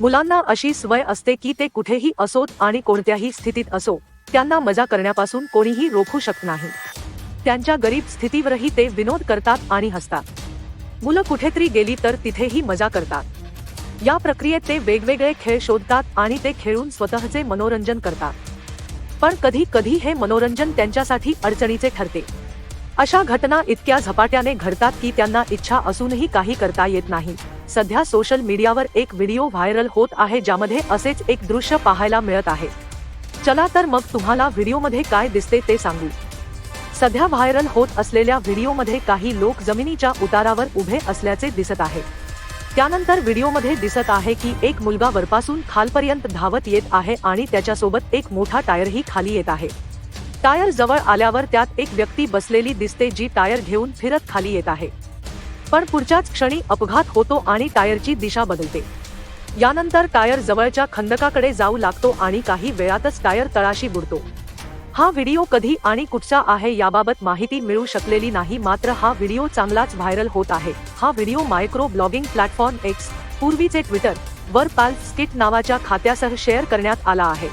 मुलांना अशी सवय असते की ते कुठेही असोत आणि कोणत्याही स्थितीत असो त्यांना मजा करण्यापासून कोणीही रोखू शकत नाही. त्यांच्या गरीब स्थितीवरही ते विनोद करतात आणि हसतात. मुलं कुठेतरी गेली तर तिथेही मजा करतात. या प्रक्रियेत ते वेगवेगळे खेळ शोधतात आणि ते खेळून स्वतःचे मनोरंजन करतात. पण कधी कधी हे मनोरंजन त्यांच्यासाठी अडचणीचे ठरते. अशा घटना इतक्या झपाट्याने घडतात की त्यांना इच्छा असूनही काही करता येत नाही. सध्या सोशल मीडियावर एक व्हिडिओ व्हायरल होत आहे ज्यामध्ये असेच एक दृश्य पाहायला मिळत आहे. चला तर मग तुम्हाला व्हिडिओमध्ये काय दिसते ते सांगू. सध्या व्हायरल होत असलेल्या व्हिडिओमध्ये काही लोक जमिनीच्या उतारावर उभे असल्याचे दिसत आहे. त्यानंतर व्हिडिओमध्ये दिसत आहे की एक मुलगा वरपासून खालपर्यंत धावत येत आहे आणि त्याच्यासोबत एक मोठा टायरही खाली येत आहे. टायर जवळ आल्यावर त्यात एक व्यक्ती बसलेली दिसते जी टायर घेऊन फिरत खाली येत आहे. पण पुढच्याच क्षणी अपघात होतो आणि टायरची दिशा बदलते. यानंतर टायर जवळच्या खंदकाकडे जाऊ लागतो आणि काही वेळातच टायर तळाशी बुडतो. हा व्हिडिओ कधी आणि कुठचा आहे याबाबत माहिती मिळू शकलेली नाही मात्र हा व्हिडिओ चांगलाच व्हायरल होत आहे. हा video micro blogging platform X पूर्वीचे ट्विटर वर पाल स्किट नावाच्या खात्यासह शेअर करण्यात आला आहे.